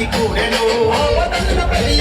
ఆనందాన్ని కూడెను ఆపదల ప్రతి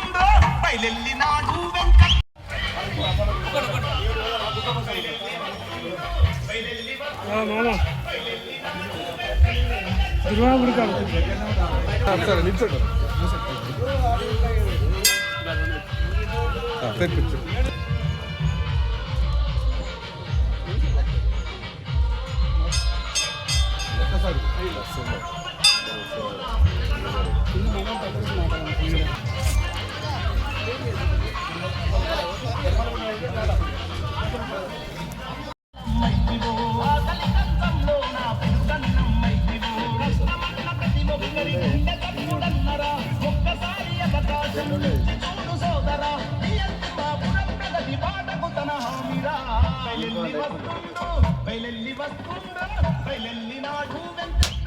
ఉందో వస్తుండు బయలెల్లి నాడు సరే నిల్చోండి అవకాశం వస్తుందో చూడు సోదరా వెంట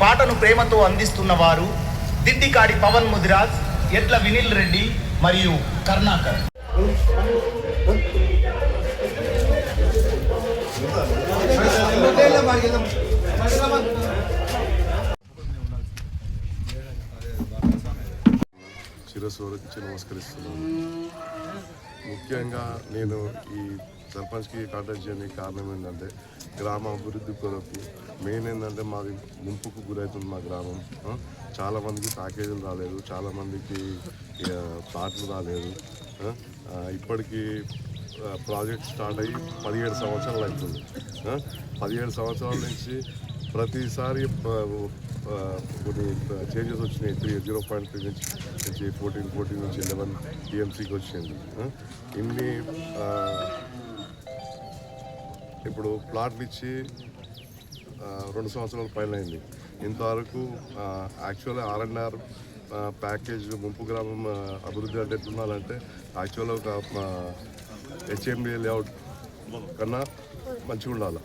పాటను ప్రేమతో అందిస్తున్న వారు దిడ్డికాడి పవన్ ముదిరాజ్ ఎట్ల వినిల్ రెడ్డి మరియు కర్ణాకర్. శిరస్సు నమస్కరిస్తున్నాను. ముఖ్యంగా నేను ఈ సర్పంచ్కి కాంటాక్ట్ చేయడానికి కారణం ఏంటంటే గ్రామ అభివృద్ధి కొరకు మెయిన్ ఏంటంటే మాది ముంపుకు గురవుతుంది మా గ్రామం. చాలామందికి ప్యాకేజీలు రాలేదు చాలామందికి ప్లాట్లు రాలేదు. ఇప్పటికీ ప్రాజెక్ట్ స్టార్ట్ అయ్యి పదిహేడు సంవత్సరాలు అవుతుంది. పదిహేడు సంవత్సరాల నుంచి ప్రతిసారి కొన్ని చేంజెస్ వచ్చినాయి. త్రీ జీరో పాయింట్ త్రీ నుంచి నుంచి ఫోర్టీన్ ఫోర్టీన్ నుంచి లెవెన్ టీఎంసీకి వచ్చింది. ఇన్ని ఇప్పుడు ప్లాట్లు ఇచ్చి రెండు సంవత్సరాల పైన అయింది ఇంతవరకు యాక్చువల్గా ఆర్ఎన్ఆర్ ప్యాకేజ్ ముంపు గ్రామం అభివృద్ధి అంటే ఎట్లున్నారంటే యాక్చువల్గా ఒక హెచ్ఎండి లేఅవుట్ కన్నా మంచిగా ఉండాలి.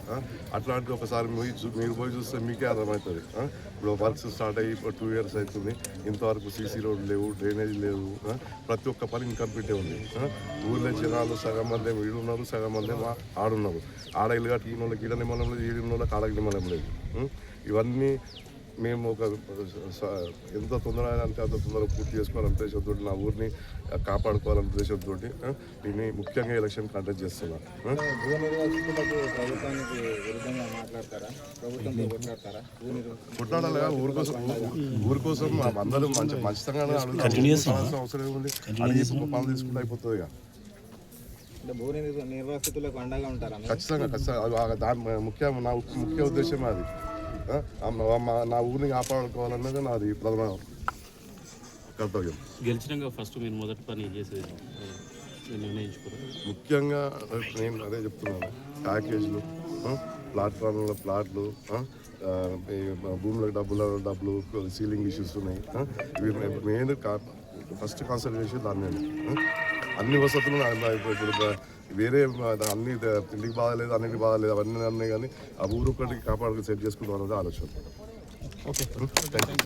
అట్లాంటి ఒకసారి మీరు చూ- మీరు పోయి చూస్తే మీకే అర్థమవుతుంది. ఇప్పుడు వర్క్స్ స్టార్ట్ అయ్యి ఇప్పుడు టూ ఇయర్స్ అవుతుంది. ఇంతవరకు సీసీ రోడ్ లేవు డ్రైనేజ్ లేవు. ప్రతి ఒక్క పని ఇన్కంప్లీటే ఉంది. ఊళ్ళో జనాలు సగం మంది ఏమో ఉన్నారు సగం మంది ఆడున్నారు. ఆడ ఇల్లు కట్టుకున్న వాళ్ళకి ఈడ నిమ్మలం లేదు ఈడ వాళ్ళకి ఆడకి నిమ్మలం లేదు. ఇవన్నీ మేము ఒక స- ఎంత తొందరగా అంటే అంత తొందరగా పూర్తి చేసుకోవాలనే ఉద్దేశంతో నా ఊరిని కాపాడుకోవాలనే ఉద్దేశంతో నేను ముఖ్యంగా ఎలక్షన్ కండక్ట్ చేస్తున్నాను భూ నిర్వాసితులకు ప్రభుత్వానికి విరుద్ధంగా మాట్లాడతారా ప్రభుత్వంతో కొట్లాడతారా భూ నిర్వ కొట్లాడాలి కదా, ఊరి కోసం ఊరి కోసం అందరూ మంచి మంచితంగానే అవసరం ఏముంది? ఒక పనులు తీసుకుంటే అయిపోతుంది ఇక? ఖచ్చితంగా ఖచ్చితంగా. అది ఆ- దాని ముఖ్య నా ముఖ్య ఉద్దేశం అది. నా ఊరిని కాపాడుకోవాలన్నది నాది ప్రధాన కర్తవ్యం. గెలిచినాక ఫస్ట్ మీరు మొదటి పని చేసేది? ముఖ్యంగా నేను అదే చెప్తున్నాను. ప్యాకేజీలు ప్లాట్ఫామ్ల ప్లాట్లు భూములకు డబ్బులు డబ్బులు సీలింగ్ ఇష్యూస్ ఉన్నాయి ఇవి మెయిన్ ఫస్ట్ కాన్సన్ట్రేషన్ దాని మీద ఆ. అన్ని వసతులు నా- ఇప్పుడు వేరే అన్ని తిండికి బాగాలేదు అన్నిటికి బాగాలేదు అవన్నీ అన్నీ కానీ ఆ ఊరు ఒక్కటి కాపాడుకు సెట్ చేసుకుందాం అనేది ఆలోచన. Okay thank you